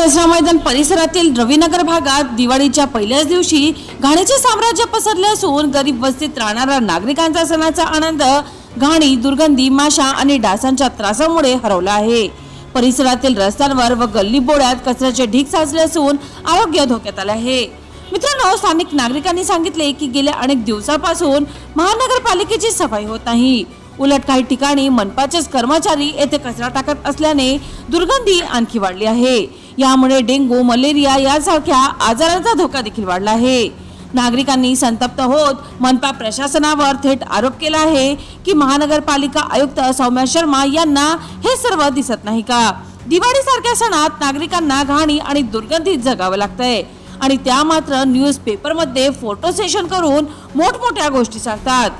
दसरा मैदान परिसरातील रवीनगर भागात दिवाळीच्या पहिल्याच दिवशी घाणीचे साम्राज्य पसरले असून गरीब वस्तीत राहणाऱ्या नागरिकांचा सणाचा आनंद घाणी दुर्गंधी माशा आणि डासांच्या त्रासामुळे हरवला आहे. परिसरातील रस्त्यांवर व गल्ली बोळ्यात कचऱ्याचे ढीग साचले असून आरोग्य धोक्यात आले आहे. मित्रांनो स्थानिक नागरिकांनी सांगितले की गेल्या अनेक दिवसापासून महानगरपालिकेची सफाई होत नाही. उलट काही ठिकाणी मनपाचेच कर्मचारी येथे कचरा टाकत असल्याने दुर्गंधी आणखी वाढली आहे. यामुळे डेंगू मलेरिया यासारख्या आजारांचा धोका देखील वाढला आहे. नागरिकांनी संतप्त होत मनपा प्रशासनावर थेट आरोप केला आहे की महानगरपालिका आयुक्त सौम्या शर्मा यांना हे सर्व दिसत नाही का? दिवाळी सारख्या सणात नागरिकांना घाणी आणि दुर्गंधीत जगावं लागतंय. आणि त्या मात्र न्यूजपेपरमध्ये फोटो सेशन करून मोठमोठ्या गोष्टी सांगतात.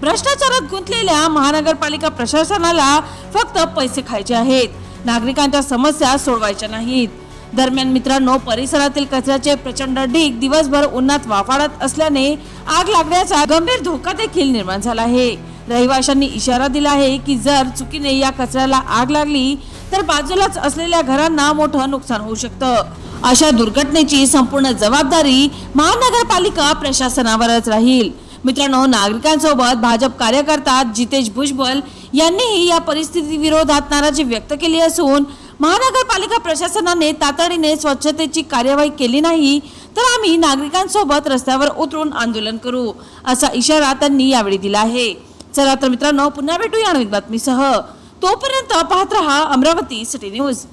भ्रष्टाचारात गुंतलेल्या महानगरपालिका प्रशासनाला फक्त पैसे खायचे आहेत. नागरिकांच्या समस्या सोडवायच्या नाहीत. दरम्यान मित्रांनो परिसरातील कचऱ्याचे प्रचंड ढीग दिवसभर उन्हात वाफाळत असल्याने आग लागण्याचा गंभीर धोका देखील निर्माण झाला आहे. रहिवाशांनी इशारा दिला आहे की जर चुकीने या कचऱ्याला आग लागली तर बाजूलाच असलेल्या घरांना मोठं नुकसान होऊ शकतं. अशा दुर्घटनेची संपूर्ण जबाबदारी महानगरपालिका प्रशासनावरच राहील. मित्रांनो नागरिकांसोबत भाजप कार्यकर्ता जितेश भुजबल यांनीही या परिस्थिती विरोधात नाराजी व्यक्त केली असून महानगरपालिका प्रशासनाने तातडीने स्वच्छतेची कार्यवाही केली नाही तर आम्ही नागरिकांसोबत रस्त्यावर उतरून आंदोलन करू असा इशारा त्यांनी यावेळी दिला आहे. चला तर मित्रांनो पुन्हा भेटू या नवीन बातमीसह. तोपर्यंत पाहत रहा अमरावती सिटी न्यूज.